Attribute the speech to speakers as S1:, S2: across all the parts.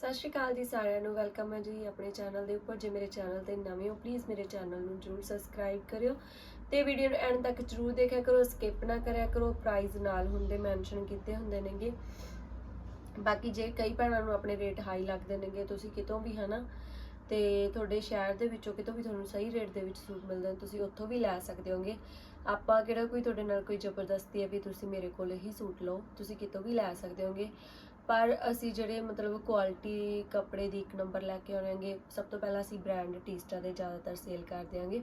S1: ਸਤਿ ਸ਼੍ਰੀ ਅਕਾਲ ਜੀ ਸਾਰਿਆਂ ਨੂੰ ਵੈਲਕਮ ਹੈ ਜੀ ਆਪਣੇ ਚੈਨਲ ਦੇ ਉੱਪਰ। ਜੇ ਮੇਰੇ ਚੈਨਲ ਤੇ ਨਵੇਂ ਹੋ ਪਲੀਜ਼ ਮੇਰੇ ਚੈਨਲ ਨੂੰ ਜਰੂਰ ਸਬਸਕ੍ਰਾਈਬ ਕਰਿਓ ਤੇ ਵੀਡੀਓ ਨੂੰ ਐਂਡ ਤੱਕ ਜਰੂਰ ਦੇਖਿਆ ਕਰੋ ਸਕਿਪ ਨਾ ਕਰਿਆ ਕਰੋ। ਪ੍ਰਾਈਸ ਨਾਲ ਹੁੰਦੇ ਮੈਂਸ਼ਨ ਕੀਤੇ ਹੁੰਦੇ ਨੇਗੇ। ਬਾਕੀ ਜੇ ਕਈ ਭੈਣਾਂ ਨੂੰ ਆਪਣੇ ਰੇਟ ਹਾਈ ਲੱਗਦੇ ਨੇਗੇ, ਤੁਸੀਂ ਕਿਤੋਂ ਵੀ ਹਨਾ, ਤੇ ਤੁਹਾਡੇ ਸ਼ਹਿਰ ਦੇ ਵਿੱਚੋਂ ਕਿਤੋਂ ਵੀ ਤੁਹਾਨੂੰ ਸਹੀ ਰੇਟ ਦੇ ਵਿੱਚ ਸੂਟ ਮਿਲਦਾ ਤੁਸੀਂ ਉੱਥੋਂ ਵੀ ਲੈ ਸਕਦੇ ਹੋਗੇ। ਆਪਾਂ ਕਿਹੜਾ ਕੋਈ ਤੁਹਾਡੇ ਨਾਲ ਕੋਈ ਜ਼ਬਰਦਸਤੀ ਹੈ ਵੀ ਤੁਸੀਂ ਮੇਰੇ ਕੋਲ ਹੀ ਸੂਟ ਲਓ, ਤੁਸੀਂ ਕਿਤੋਂ ਵੀ ਲੈ ਸਕਦੇ ਹੋਗੇ। ਪਰ ਅਸੀਂ ਜਿਹੜੇ ਮਤਲਬ ਕੁਆਲਿਟੀ ਕੱਪੜੇ ਦੀ ਇੱਕ ਨੰਬਰ ਲੈ ਕੇ ਆਉਣਾਂਗੇ, ਸਭ ਤੋਂ ਪਹਿਲਾਂ ਅਸੀਂ ਬ੍ਰਾਂਡ ਟੀਸਟਾ ਦੇ ਜ਼ਿਆਦਾਤਰ ਸੇਲ ਕਰ ਦਿਆਂਗੇ।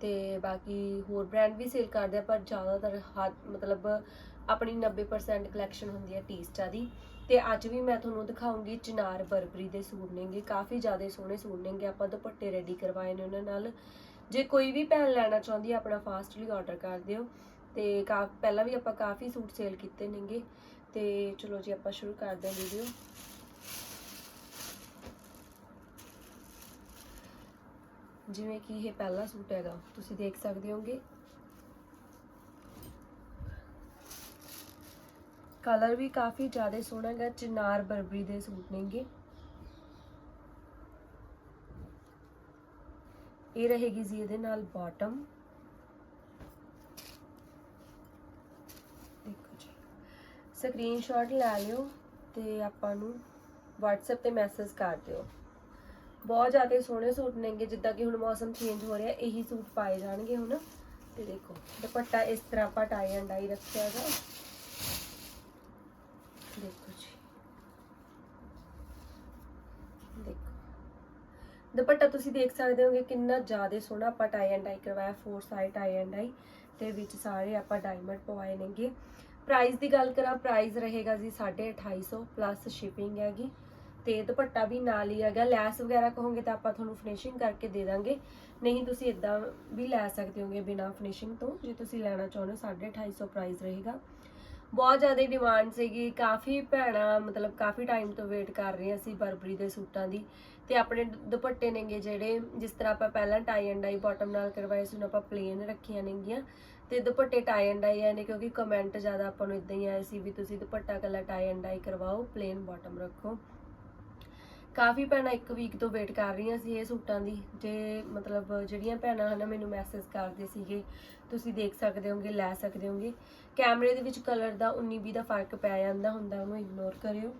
S1: ਤੇ ਬਾਕੀ ਹੋਰ ਬ੍ਰਾਂਡ ਵੀ ਸੇਲ ਕਰਦੇ ਆ, ਪਰ ਜ਼ਿਆਦਾਤਰ ਹੱਦ ਮਤਲਬ ਆਪਣੀ 90% ਕਲੈਕਸ਼ਨ ਹੁੰਦੀ ਹੈ ਟੀਸਟਾ ਦੀ। ਤੇ ਅੱਜ ਵੀ ਮੈਂ ਤੁਹਾਨੂੰ ਦਿਖਾਉਂਗੀ ਚਿਨਾਰ ਬਰਬਰੀ ਦੇ ਸੂਟ ਨੇਗੇ, ਕਾਫੀ ਜ਼ਿਆਦਾ ਸੋਹਣੇ ਸੂਟ ਨੇਗੇ, ਆਪਾਂ ਦੁਪੱਟੇ ਰੈਡੀ ਕਰਵਾਏ ਨੇ ਉਹਨਾਂ ਨਾਲ। ਜੇ ਕੋਈ ਵੀ ਭੈਣ ਲੈਣਾ ਚਾਹੁੰਦੀ ਹੈ, ਆਪਣਾ ਫਾਸਟਲੀ ਆਰਡਰ ਕਰ ਦਿਓ। ਤੇ ਕਾ, ਪਹਿਲਾਂ ਵੀ ਆਪਾਂ ਕਾਫੀ ਸੂਟ ਸੇਲ ਕੀਤੇ ਨੇਗੇ। ਤੇ ਚਲੋ ਜੀ, ਆਪਾਂ ਸ਼ੁਰੂ ਕਰਦੇ ਹਾਂ ਵੀਡੀਓ ਜਿਵੇਂ ਕਿ ਇਹ ਪਹਿਲਾ ਸੂਟ ਹੈਗਾ, ਤੁਸੀਂ ਦੇਖ ਸਕਦੇ ਹੋਗੇ। ਕਲਰ ਵੀ ਕਾਫੀ ਜ਼ਿਆਦਾ ਸੋਹਣਾ ਹੈਗਾ, ਚਨਾਰ ਬਰਬਰੀ ਦੇ ਸੂਟ ਨੇਗੇ। ਇਹ ਰਹੇਗੀ ਜੀ ਇਹਦੇ ਨਾਲ ਬਾਟਮ ਦੇਖੋ ਜੀ ਸਕਰੀਨਸ਼ਾਟ ਲੈ ਲਿਓ ਤੇ ਆਪਾਂ ਨੂੰ WhatsApp ਤੇ ਮੈਸੇਜ ਕਰ ਦਿਓ। ਬਹੁਤ ਜ਼ਿਆਦਾ ਸੋਹਣੇ ਸੂਟ ਨੇਗੇ, ਜਿੱਦਾਂ ਕਿ ਹੁਣ ਮੌਸਮ ਚੇਂਜ ਹੋ ਰਿਹਾ, ਇਹੀ ਸੂਟ ਪਾਏ ਜਾਣਗੇ ਹੁਣ। ਤੇ ਦੇਖੋ, ਦੁਪੱਟਾ ਇਸ ਤਰ੍ਹਾਂ ਆਪਾਂ ਟਾਈ ਐਂਡ ਡਾਈ ਰੱਖਿਆ ਹੈਗਾ। ਦੇਖੋ ਜੀ। ਦੇਖੋ। ਦੁਪੱਟਾ ਤੁਸੀਂ ਦੇਖ ਸਕਦੇ ਹੋਗੇ ਕਿੰਨਾ ਜ਼ਿਆਦਾ ਸੋਹਣਾ ਆਪਾਂ ਟਾਈ ਐਂਡ ਡਾਈ ਕਰਵਾਇਆ four side tie and dye ਤੇ ਵਿੱਚ ਸਾਰੇ ਆਪਾਂ ਡਾਇਮੰਡ ਪਵਾਏ ਨੇਗੇ। ਪ੍ਰਾਈਸ ਦੀ ਗੱਲ ਕਰਾਂ ਪ੍ਰਾਈਸ ਰਹੇਗਾ ਜੀ 2850 ਪਲੱਸ ਸ਼ਿਪਿੰਗ ਹੈਗੀ ਤੇ ਦੁਪੱਟਾ ਵੀ ਨਾਲ ਹੀ ਹੈਗਾ। ਲੈਸ ਵਗੈਰਾ ਕਹੋਗੇ ਤਾਂ ਆਪਾਂ ਤੁਹਾਨੂੰ ਫਿਨਿਸ਼ਿੰਗ ਕਰਕੇ ਦੇ ਦਾਂਗੇ। ਨਹੀਂ, ਤੁਸੀਂ ਇਦਾਂ ਵੀ ਲੈ ਸਕਦੇ ਹੋਗੇ ਬਿਨਾ ਫਿਨਿਸ਼ਿੰਗ ਤੋਂ। ਜੇ ਤੁਸੀਂ ਲੈਣਾ ਚਾਹੁੰਦੇ ਹੋ 2850 ਪ੍ਰਾਈਸ ਰਹੇਗਾ। ਬਹੁਤ ਜ਼ਿਆਦਾ ਡਿਮਾਂਡ ਸੀਗੀ। ਕਾਫੀ ਭੈਣਾਂ, ਮਤਲਬ ਕਾਫੀ ਟਾਈਮ ਤੋਂ ਵੇਟ ਕਰ ਰਹੀਆਂ ਸੀ ਬਰਬਰੀ ਦੇ ਸੂਟਾਂ ਦੀ। ਤੇ ਆਪਣੇ ਦੁਪੱਟੇ ਨੇਗੇ ਜਿਹੜੇ, ਜਿਸ ਤਰ੍ਹਾਂ ਆਪਾਂ ਪਹਿਲਾਂ ਟਾਈ ਐਂਡ ਡਾਈ ਬਾਟਮ ਨਾਲ ਕਰਵਾਏ ਸੀ ਹੁਣ ਆਪਾਂ ਪਲੇਨ ਰੱਖੀਆਂ ਨੇਗੀਆਂ। ਤੇ ਦੁਪੱਟੇ ਟਾਈ ਐਂਡ ਡਾਈ ਆਏ ਨੇ ਕਿਉਂਕਿ ਕਮੈਂਟ ਜ਼ਿਆਦਾ ਆਪਾਂ ਨੂੰ ਇਦਾਂ ਹੀ ਆਏ ਸੀ ਵੀ ਤੁਸੀਂ ਦੁਪੱਟਾ ਕਲਾ ਟਾਈ ਐਂਡ ਡਾਈ ਕਰਵਾਓ ਪਲੇਨ ਬਾਟਮ ਰੱਖੋ। ਕਾਫੀ ਭੈਣਾਂ ਇੱਕ ਵੀਕ ਤੋਂ ਵੇਟ ਕਰ ਰਹੀਆਂ ਸੀ ਇਹ ਸੂਟਾਂ ਦੀ। ਜੇ ਮਤਲਬ ਜਿਹੜੀਆਂ ਭੈਣਾਂ ਹਨ ਮੈਨੂੰ ਮੈਸੇਜ ਕਰਦੇ ਸੀਗੇ, ਤੁਸੀਂ ਦੇਖ ਸਕਦੇ ਹੋਗੇ, ਲੈ ਸਕਦੇ ਹੋਗੇ। ਕੈਮਰੇ ਦੇ ਵਿੱਚ ਕਲਰ ਦਾ 19 20 ਦਾ ਫ਼ਰਕ ਪੈ ਜਾਂਦਾ ਹੁੰਦਾ, ਉਹਨੂੰ ਇਗਨੋਰ ਕਰਿਓ।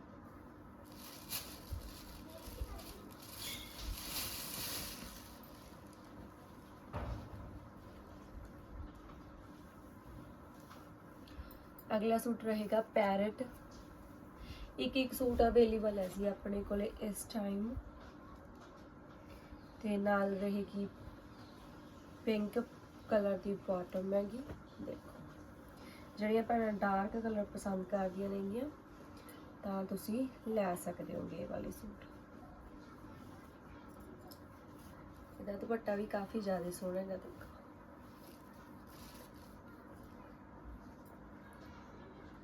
S1: ਅਗਲਾ ਸੂਟ ਰਹੇਗਾ ਪੈਰਟ ਇੱਕ ਇੱਕ ਸੂਟ ਅਵੇਲੇਬਲ ਹੈ ਜੀ ਆਪਣੇ ਕੋਲੇ ਇਸ ਟਾਈਮ ਤੇ ਨਾਲ ਰਹੇਗੀ ਪਿੰਕ ਕਲਰ ਦੀ ਬਾਟਮ ਹੈਗੀ। ਦੇਖੋ। ਜਿਹੜੀਆਂ ਭੈਣਾਂ ਡਾਰਕ ਕਲਰ ਪਸੰਦ ਕਰਦੀਆਂ ਨੇਗੀਆਂ, ਤਾਂ ਤੁਸੀਂ ਲੈ ਸਕਦੇ ਹੋਗੇ ਇਹ ਵਾਲੇ ਸੂਟ। ਇਹਦਾ ਦੁਪੱਟਾ ਵੀ ਕਾਫੀ ਜ਼ਿਆਦਾ ਸੋਹਣਾ ਹੈਗਾ, ਦੇਖੋ।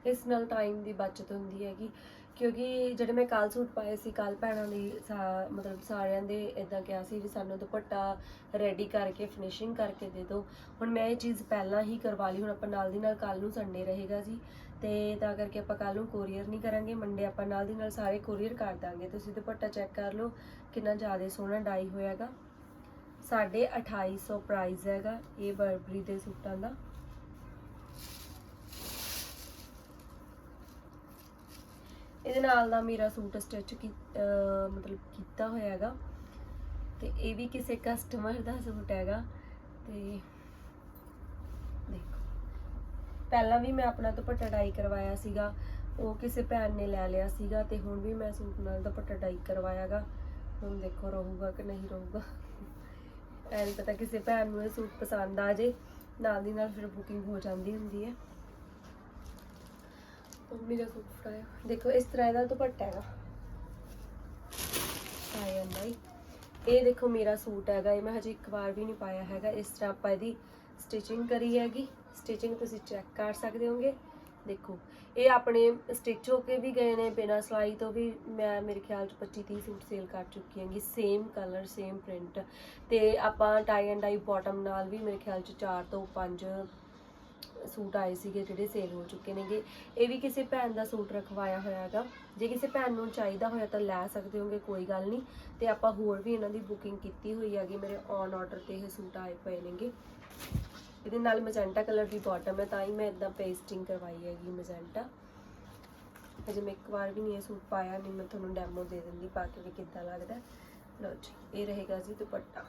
S1: ਇਸ ਨਾਲ ਟਾਈਮ ਦੀ ਬਚਤ ਹੁੰਦੀ ਹੈਗੀ। ਕਿਉਂਕਿ ਜਿਹੜੇ ਮੈਂ ਕੱਲ ਸੂਟ ਪਾਏ ਸੀ ਕੱਲ ਭੈਣਾਂ ਲਈ ਸਾ- ਮਤਲਬ ਸਾਰਿਆਂ ਦੇ ਇਦਾਂ ਕਿਹਾ ਸੀ ਵੀ ਸਾਨੂੰ ਦੁਪੱਟਾ ਰੈਡੀ ਕਰਕੇ ਫਿਨਿਸ਼ਿੰਗ ਕਰਕੇ ਦੇ ਦਿਓ। ਹੁਣ ਮੈਂ ਇਹ ਚੀਜ਼ ਪਹਿਲਾਂ ਹੀ ਕਰਵਾ ਲਈ, ਹੁਣ ਆਪਾਂ ਨਾਲ ਦੀ ਨਾਲ ਕੱਲ ਨੂੰ ਸੰਡੇ ਰਹੇਗਾ ਜੀ। ਤੇ ਤਾਂ ਕਰਕੇ ਆਪਾਂ ਕੱਲ ਨੂੰ ਕੋਰੀਅਰ ਨਹੀਂ ਕਰਾਂਗੇ ਮੰਡੇ ਆਪਾਂ ਨਾਲ ਦੀ ਨਾਲ ਸਾਰੇ ਕੋਰੀਅਰ ਕਰ ਦਾਂਗੇ। ਤੁਸੀਂ ਦੁਪੱਟਾ ਚੈੱਕ ਕਰ ਲਓ, ਕਿੰਨਾ ਜ਼ਿਆਦਾ ਸੋਹਣਾ ਡਾਈ ਹੋਇਆਗਾ। 2850 ਪ੍ਰਾਈਸ ਹੈਗਾ ਇਹ ਬਰਬਰੀ ਦੇ ਸੂਟਾਂ ਦਾ। ਇਹਦੇ ਨਾਲ ਦਾ ਮੇਰਾ ਸੂਟ ਸਟਿਚ ਮਤਲਬ ਕੀਤਾ ਹੋਇਆ ਹੈਗਾ। ਤੇ ਇਹ ਵੀ ਕਿਸੇ ਕਸਟਮਰ ਦਾ ਸੂਟ ਹੈਗਾ। ਤੇ ਦੇਖੋ। ਪਹਿਲਾਂ ਵੀ ਮੈਂ ਆਪਣਾ ਦੁਪੱਟਾ ਡਾਈ ਕਰਵਾਇਆ ਸੀਗਾ। ਉਹ ਕਿਸੇ ਭੈਣ ਨੇ ਲੈ ਲਿਆ ਸੀਗਾ ਤੇ ਹੁਣ ਵੀ ਮੈਂ ਸੂਟ ਨਾਲ ਦੁਪੱਟਾ ਡਾਈ ਕਰਵਾਇਆਗਾ। ਹੁਣ ਦੇਖੋ ਰਹੂਗਾ ਕਿ ਨਹੀਂ ਰਹੂਗਾ। ਐਂ ਪਤਾ ਕਿਸੇ ਭੈਣ ਨੂੰ ਇਹ ਸੂਟ ਪਸੰਦ ਆ ਜੇ। ਨਾਲ ਦੀ ਨਾਲ ਫਿਰ ਬੁਕਿੰਗ ਹੋ ਜਾਂਦੀ ਹੁੰਦੀ ਹੈ। ਮੰਮੀ ਦਾ ਸੂਟ ਫਰਾਇਆ ਦੇਖੋ, ਇਸ ਤਰ੍ਹਾਂ ਇਹਦਾ ਦੁਪੱਟਾ ਹੈਗਾ। ਆਇਆ ਨਹੀਂ ਇਹ ਦੇਖੋ ਮੇਰਾ ਸੂਟ ਹੈਗਾ, ਇਹ ਮੈਂ ਹਜੇ ਇੱਕ ਵਾਰ ਵੀ ਨਹੀਂ ਪਾਇਆ ਹੈਗਾ। ਇਸ ਤਰ੍ਹਾਂ ਆਪਾਂ ਇਹਦੀ ਸਟਿਚਿੰਗ ਕਰੀ ਹੈਗੀ। ਸਟਿਚਿੰਗ ਤੁਸੀਂ ਚੈੱਕ ਕਰ ਸਕਦੇ ਹੋਗੇ। ਦੇਖੋ, ਇਹ ਆਪਣੇ ਸਟਿਚ ਹੋ ਕੇ ਵੀ ਗਏ ਨੇ, ਬਿਨਾਂ ਸਿਲਾਈ ਤੋਂ ਵੀ ਮੈਂ, ਮੇਰੇ ਖਿਆਲ ਚ 25 30 ਸੂਟ ਸੇਲ ਕਰ ਚੁੱਕੀ ਹਾਂਗੀ। ਸੇਮ ਕਲਰ ਸੇਮ ਪ੍ਰਿੰਟ ਤੇ ਆਪਾਂ ਟਾਈ ਐਂਡ ਡਾਈ ਬਾਟਮ ਨਾਲ ਵੀ ਮੇਰੇ ਖਿਆਲ ਚ 4 ਤੋਂ 5 ਸੂਟ ਆਏ ਸੀਗੇ ਜਿਹੜੇ ਸੇਲ ਹੋ ਚੁੱਕੇ ਨੇਗੇ। ਇਹ ਵੀ ਕਿਸੇ ਭੈਣ ਦਾ ਸੂਟ ਰਖਵਾਇਆ ਹੋਇਆ ਹੈਗਾ। ਜੇ ਕਿਸੇ ਭੈਣ ਨੂੰ ਚਾਹੀਦਾ ਹੋਇਆ ਤਾਂ ਲੈ ਸਕਦੇ ਹੋਗੇ, ਕੋਈ ਗੱਲ ਨਹੀਂ। ਤੇ ਆਪਾਂ ਹੋਰ ਵੀ ਇਹਨਾਂ ਦੀ ਬੁਕਿੰਗ ਕੀਤੀ ਹੋਈ ਹੈਗੀ। ਮੇਰੇ ਔਨ ਆਰਡਰ ਤੇ ਇਹ ਸੂਟ ਆਏ ਪਏ ਨੇਗੇ। ਇਹਦੇ ਨਾਲ ਮੈਜੈਂਟਾ ਕਲਰ ਦੀ ਬਾਟਮ ਹੈ, ਤਾਂ ਹੀ ਮੈਂ ਇਦਾਂ ਪੇਸਟਿੰਗ ਕਰਵਾਈ ਹੈਗੀ ਮੈਜੈਂਟਾ ਅਜੇ ਮੈਂ ਇੱਕ ਵਾਰ ਵੀ ਨਹੀਂ ਇਹ ਸੂਟ ਪਾਇਆ, ਨਹੀਂ ਮੈਂ ਤੁਹਾਨੂੰ ਡੈਮੋ ਦੇ ਦਿੰਦੀ, ਪਾ ਕੇ ਵੀ ਕਿੱਦਾਂ ਲੱਗਦਾ। ਹੈ। ਲਓ ਜੀ, ਇਹ ਰਹੇਗਾ ਜੀ ਦੁਪੱਟਾ।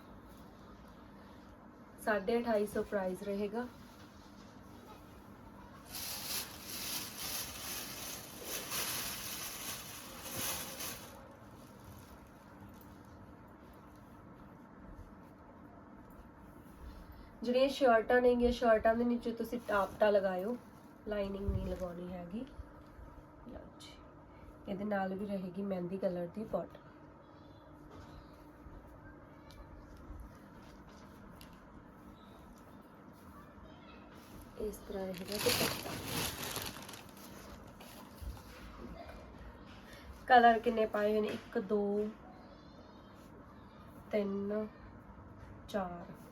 S1: 250 ਪ੍ਰਾਈਸ ਰਹੇਗਾ। ਜਿਹੜੀਆਂ ਸ਼ਰਟਾਂ ਨੇਗੀਆਂ ਸ਼ਰਟਾਂ ਦੇ ਨੀਚੇ ਤੁਸੀਂ ਟਾਪਟਾ ਲਗਾਇਓ। ਲਾਈਨਿੰਗ ਨਹੀਂ ਲਗਾਉਣੀ ਹੈਗੀ। ਲਓ ਜੀ। ਇਹਦੇ ਨਾਲ ਵੀ ਰਹੇਗੀ ਮਹਿੰਦੀ ਕਲਰ ਦੀ ਬਾਟਮ ਇਸ ਤਰ੍ਹਾਂ ਰਹੇਗਾ ਦੁਪੱਟਾ। ਕਲਰ ਕਿੰਨੇ ਪਾਏ ਹੋਏ ਨੇ? 1 2 3 4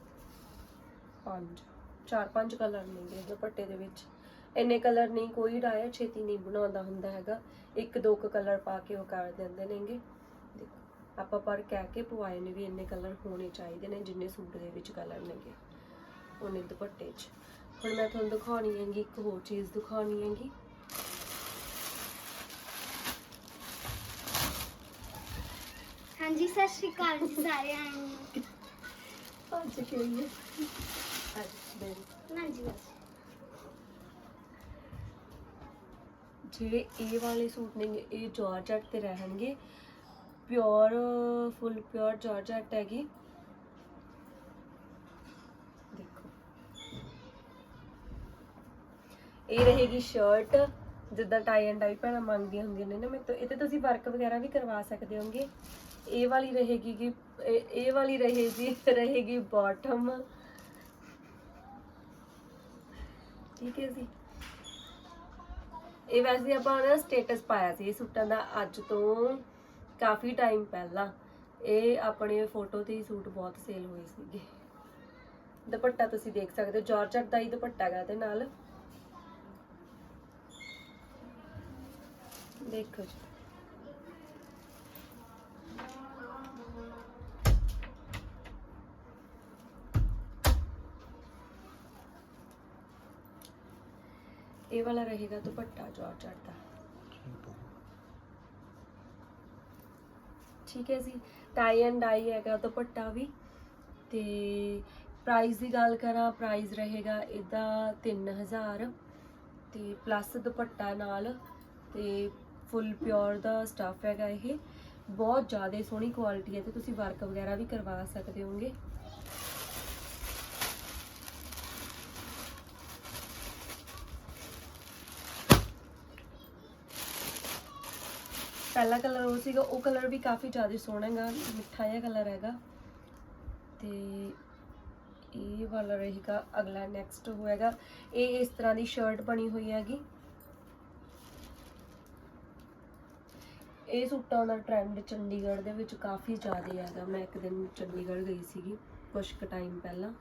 S1: 5 ਚਾਰ ਪੰਜ ਕਲਰ ਨੇਗੇ ਦੁਪੱਟੇ ਦੇ ਵਿੱਚ। ਇੰਨੇ ਕਲਰ ਨਹੀਂ ਕੋਈ ਡਾਇਆ ਛੇਤੀ ਨਹੀਂ ਬਣਾਉਂਦਾ ਹੁੰਦਾ ਹੈਗਾ। ਇੱਕ ਦੋ ਕੁ ਕਲਰ ਪਾ ਕੇ ਉਹ ਕਰ ਦਿੰਦੇ ਨੇਗੇ। ਦੇਖੋ ਆਪਾਂ ਪਰ ਕਹਿ ਕੇ ਪਵਾਏ ਨੇ ਵੀ ਇੰਨੇ ਕਲਰ ਹੋਣੇ ਚਾਹੀਦੇ ਨੇ ਜਿੰਨੇ ਸੂਟ ਦੇ ਵਿੱਚ ਕਲਰ ਨੇਗੇ ਉਹਨੇ ਦੁਪੱਟੇ 'ਚ। ਹੁਣ ਮੈਂ ਤੁਹਾਨੂੰ ਦਿਖਾਉਣੀ ਹੈਗੀ ਇੱਕ ਹੋਰ ਚੀਜ਼ ਦਿਖਾਉਣੀ ਹੈਗੀ।
S2: ਹਾਂਜੀ ਸਤਿ ਸ਼੍ਰੀ ਅਕਾਲ ਜੀ ਸਾਰਿਆਂ ਨੂੰ।
S1: ਅੱਜ ਕਿਹੜੀ ਜਿਹੜੇ ਇਹ ਵਾਲੇ ਸੂਟ ਨੇ ਇਹ ਜਾਰਜਟ ਤੇ ਰਹਿਣਗੇ ਪਿਓਰ ਫੁੱਲ ਪਿਓਰ ਜਾਰਜਟ ਹੈਗੀ। ਦੇਖੋ। ਇਹ ਰਹੇਗੀ ਸ਼ਰਟ ਜਿੱਦਾਂ ਟਾਈ ਐਂਡ ਡਾਈ ਪਹਿਲਾਂ ਮੰਗਦੀਆਂ ਹੁੰਦੀਆਂ ਨੇ ਨਾ, ਮੈਂ ਤਾਂ ਇਹ ਤੁਸੀਂ ਵਰਕ ਵਗੈਰਾ ਵੀ ਕਰਵਾ ਸਕਦੇ ਹੋਗੇ ਇਹ ਵਾਲੀ ਰਹੇਗੀ ਕਿ ਇਹ ਇਹ ਵਾਲੀ ਰਹੇਗੀ ਰਹੇਗੀ ਬਾਟਮ ਠੀਕ ਹੈ ਜੀ। ਇਹ ਵੈਸੇ ਆਪਾਂ ਨਾ ਸਟੇਟਸ ਪਾਇਆ ਸੀ, ਇਹ ਸੂਟਾਂ ਦਾ ਅੱਜ ਤੋਂ ਕਾਫੀ ਟਾਈਮ ਪਹਿਲਾਂ। ਇਹ ਆਪਣੇ ਫੋਟੋ ਤੇ ਹੀ ਸੂਟ ਬਹੁਤ ਸੇਲ ਹੋਏ ਸੀਗੇ। ਦੁਪੱਟਾ ਤੁਸੀਂ ਦੇਖ ਸਕਦੇ ਹੋ ਜਾਰਜਟ ਦਾ ਹੀ ਦੁਪੱਟਾ ਹੈਗਾ ਤੇ ਨਾਲ। ਦੇਖੋ ਜੀ। ਇਹ ਵਾਲਾ ਰਹੇਗਾ ਦੁਪੱਟਾ ਜਾਰਜਟ ਦਾ ਠੀਕ ਹੈ ਜੀ ਟਾਈ ਐਂਡ ਡਾਈ ਹੈਗਾ ਦੁਪੱਟਾ ਵੀ। ਤੇ ਪ੍ਰਾਈਸ ਦੀ ਗੱਲ ਕਰਾਂ ਪ੍ਰਾਈਸ ਰਹੇਗਾ ਇਹਦਾ 3000 ਤੇ ਪਲੱਸ ਦੁਪੱਟਾ ਨਾਲ ਤੇ ਫੁੱਲ ਪਿਓਰ ਦਾ ਸਟਫ ਹੈਗਾ ਇਹ। ਬਹੁਤ ਜ਼ਿਆਦਾ ਸੋਹਣੀ ਕੁਆਲਿਟੀ ਹੈ ਤੇ ਤੁਸੀਂ ਵਰਕ ਵਗੈਰਾ ਵੀ ਕਰਵਾ ਸਕਦੇ ਹੋਗੇ ਪਹਿਲਾ ਕਲਰ ਉਹ ਸੀਗਾ, ਉਹ ਕਲਰ ਵੀ ਕਾਫੀ ਜ਼ਿਆਦਾ ਸੋਹਣਾ ਹੈਗਾ, ਮਿੱਠਾ ਜਿਹਾ ਕਲਰ ਹੈਗਾ। ਤੇ ਇਹ ਵਾਲਾ ਰਹੇਗਾ, ਅਗਲਾ ਨੈਕਸਟ ਹੋਏਗਾ ਇਹ ਇਸ ਤਰ੍ਹਾਂ ਦੀ ਸ਼ਰਟ ਬਣੀ ਹੋਈ ਹੈਗੀ। ਇਹ ਸੂਟਾਂ ਦਾ ਟ੍ਰੈਂਡ ਚੰਡੀਗੜ੍ਹ ਦੇ ਵਿੱਚ ਕਾਫੀ ਜ਼ਿਆਦਾ ਹੈਗਾ। ਮੈਂ ਇੱਕ ਦਿਨ ਚੰਡੀਗੜ੍ਹ ਗਈ ਸੀਗੀ ਕੁਝ ਕੁ ਟਾਈਮ ਪਹਿਲਾਂ।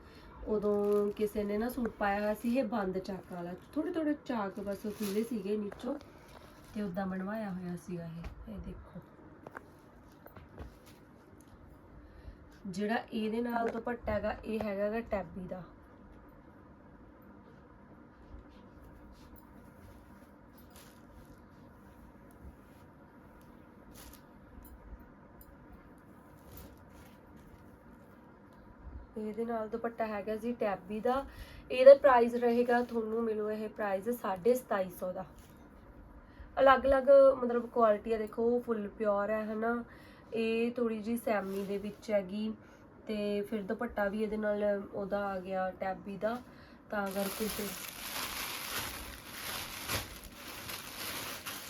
S1: ਉਦੋਂ ਕਿਸੇ ਨੇ ਨਾ ਸੂਟ ਪਾਇਆ ਹੋਇਆ ਸੀ, ਇਹ ਬੰਦ ਚਾਕ ਵਾਲਾ। ਥੋੜੇ ਥੋੜੇ ਚਾਕ ਬਸ ਖੁੱਲੇ ਸੀਗੇ ਨੀਚੋਂ। ਤੇ ਉਦਾਂ ਬਣਵਾਇਆ ਹੋਇਆ ਸੀਗਾ ਇਹ ਇਹ ਦੇਖੋ। ਜਿਹੜਾ ਇਹਦੇ ਨਾਲ ਦੁਪੱਟਾ ਹੈਗਾ, ਇਹ ਹੈਗਾ ਟੈਬੀ ਦਾ। ਇਹਦੇ ਨਾਲ ਦੁਪੱਟਾ ਹੈਗਾ ਜੀ ਟੈਬੀ ਦਾ। ਇਹਦਾ ਪ੍ਰਾਈਸ ਰਹੇਗਾ, ਤੁਹਾਨੂੰ ਮਿਲੂ ਇਹ ਪ੍ਰਾਈਸ 2750 ਦਾ। ਅਲੱਗ-ਅਲੱਗ ਮਤਲਬ ਕੁਆਲਿਟੀ ਆ, ਦੇਖੋ ਫੁੱਲ ਪਿਓਰ ਹੈ ਹਨਾ। ਇਹ ਥੋੜੀ ਜੀ ਸੈਮੀ ਦੇ ਵਿੱਚ ਹੈਗੀ, ਤੇ ਫਿਰ ਦੁਪੱਟਾ ਵੀ ਇਹਦੇ ਨਾਲ ਉਹਦਾ ਆ ਗਿਆ ਟੈਬੀ ਦਾ, ਤਾਂ ਕਰਕੇ ਫਿਰ।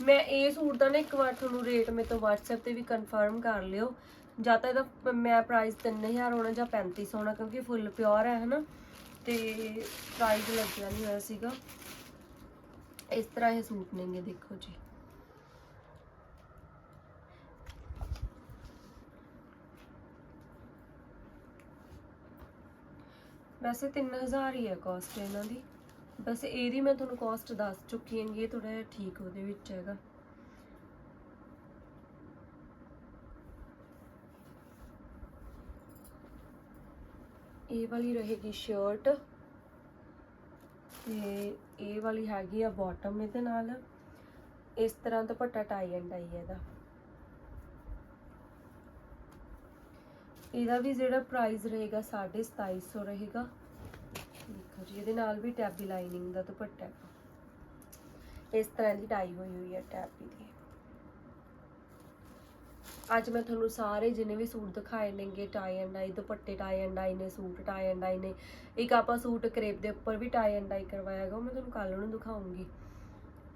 S1: ਮੈਂ ਇਹ ਸੂਟ ਦਾ ਨਾ ਇੱਕ ਵਾਰ ਤੁਹਾਨੂੰ ਰੇਟ ਮੇਰੇ ਤੋਂ WhatsApp ਤੇ ਵੀ ਕਨਫਰਮ ਕਰ ਲਿਓ। ਜਾਂ ਤਾਂ ਇਹਦਾ ਮੈਂ ਪ੍ਰਾਈਸ 3000 ਹੋਣਾ ਜਾਂ 3500 ਹੋਣਾ, ਕਿਉਂਕਿ ਫੁੱਲ ਪਿਓਰ ਹੈ ਹਨਾ। ਤੇ ਪ੍ਰਾਈਸ ਲੱਗਿਆ ਨਹੀਂ ਹੋਇਆ ਸੀਗਾ। ਇਸ ਤਰ੍ਹਾਂ ਇਹ ਸੂਟ ਨੇਗੇ, ਦੇਖੋ ਜੀ। ਵੈਸੇ 3000 ਹੀ ਹੈ ਕਾਸਟ ਇਹਨਾਂ ਦੀ। ਬਸ ਇਹਦੀ ਮੈਂ ਤੁਹਾਨੂੰ ਕਾਸਟ ਦੱਸ ਚੁੱਕੀ ਹਾਂ, ਇਹ ਥੋੜਾ ਜਿਹਾ ਠੀਕ ਉਹਦੇ ਵਿੱਚ ਹੈਗਾ। ਇਹ ਵਾਲੀ ਰਹੇਗੀ ਸ਼ਰਟ ਤੇ ਇਹ ਵਾਲੀ ਹੈਗੀ ਆ ਬਾਟਮ ਇਹਦੇ ਨਾਲ। ਇਸ ਤਰ੍ਹਾਂ ਦੁਪੱਟਾ ਟਾਈ ਐਂਡ ਆਈ ਹੈ ਇਹਦਾ। ਇਹਦਾ ਵੀ ਜਿਹੜਾ ਪ੍ਰਾਈਸ ਰਹੇਗਾ 2750 ਰਹੇਗਾ। ਦੇਖੋ ਜੀ, ਇਹਦੇ ਨਾਲ ਵੀ ਟੈਬੀ ਲਾਈਨਿੰਗ ਦਾ ਦੁਪੱਟਾ ਹੈ ਇਸ ਤਰ੍ਹਾਂ ਦੀ ਟਾਈ ਹੋਈ ਹੋਈ ਹੈ ਟੈਬੀ ਦੀ। ਅੱਜ ਮੈਂ ਤੁਹਾਨੂੰ ਸਾਰੇ ਜਿੰਨੇ ਵੀ ਸੂਟ ਦਿਖਾਏ ਨੇਗੇ ਟਾਈ ਐਂਡ ਆਈ ਦੁਪੱਟੇ ਟਾਈ ਐਂਡ ਆਈ ਨੇ, ਸੂਟ ਟਾਈ ਐਂਡ ਆਈ ਨੇ, ਇੱਕ ਆਪਾਂ ਸੂਟ ਕਰੇਪ ਦੇ ਉੱਪਰ ਵੀ ਟਾਈ ਐਂਡ ਆਈ ਕਰਵਾਇਆ ਹੈਗਾ, ਉਹ ਮੈਂ ਤੁਹਾਨੂੰ ਕੱਲ ਨੂੰ ਦਿਖਾਉਂਗੀ।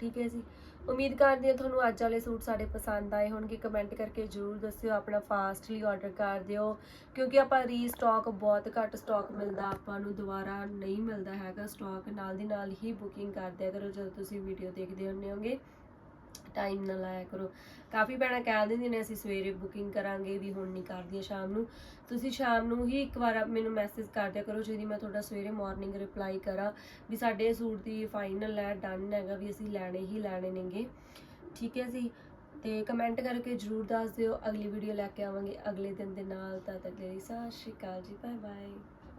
S1: ਠੀਕ ਹੈ ਜੀ? ਉਮੀਦ ਕਰਦੀ ਹਾਂ ਤੁਹਾਨੂੰ ਅੱਜ ਵਾਲੇ ਸੂਟ ਸਾਡੇ ਪਸੰਦ ਆਏ ਹੋਣਗੇ। ਕਮੈਂਟ ਕਰਕੇ ਜਰੂਰ ਦੱਸਿਓ, ਆਪਣਾ ਫਾਸਟਲੀ ਆਰਡਰ ਕਰ ਦਿਓ, ਕਿਉਂਕਿ ਆਪਾਂ ਰੀਸਟਾਕ ਬਹੁਤ ਘੱਟ ਸਟਾਕ ਮਿਲਦਾ, ਆਪਾਂ ਨੂੰ ਦੁਬਾਰਾ ਨਹੀਂ ਮਿਲਦਾ ਹੈਗਾ ਸਟਾਕ ਨਾਲ ਦੀ ਨਾਲ ਹੀ ਬੁਕਿੰਗ ਕਰਦੇ ਦਿਆ ਕਰੋ ਜਦੋਂ ਤੁਸੀਂ ਵੀਡੀਓ ਦੇਖਦੇ ਹੁੰਦੇ ਹੋਗੇ। ਟਾਈਮ ਨਾ ਲਾਇਆ ਕਰੋ। ਕਾਫੀ ਭੈਣਾਂ ਕਹਿ ਦਿੰਦੀਆਂ ਨੇ, ਅਸੀਂ ਸਵੇਰੇ ਬੁਕਿੰਗ ਕਰਾਂਗੇ ਵੀ ਹੁਣ ਨਹੀਂ ਕਰਦੀਆਂ ਸ਼ਾਮ ਨੂੰ। ਤੁਸੀਂ ਸ਼ਾਮ ਨੂੰ ਹੀ ਇੱਕ ਵਾਰ ਮੈਨੂੰ ਮੈਸੇਜ ਕਰ ਦਿਆ ਕਰੋ, ਜਿਹਦੀ ਮੈਂ ਤੁਹਾਡਾ ਸਵੇਰੇ ਮਾਰਨਿੰਗ ਰਿਪਲਾਈ ਕਰਾਂ ਵੀ ਸਾਡੇ ਸੂਟ ਦੀ ਫਾਈਨਲ ਹੈ ਡਨ ਹੈਗਾ ਵੀ ਅਸੀਂ ਲੈਣੇ ਹੀ ਲੈਣੇ ਨੇਗੇ। ਠੀਕ ਹੈ ਜੀ? ਤੇ ਕਮੈਂਟ ਕਰਕੇ ਜਰੂਰ ਦੱਸ ਦਿਓ। ਅਗਲੀ ਵੀਡੀਓ ਲੈ ਕੇ ਆਵਾਂਗੇ। ਅਗਲੇ ਦਿਨ ਦੇ ਨਾਲ ਤਦ ਤੱਕ ਲਈ ਸਤਿ ਸ਼੍ਰੀ ਅਕਾਲ ਜੀ ਬਾਏ ਬਾਏ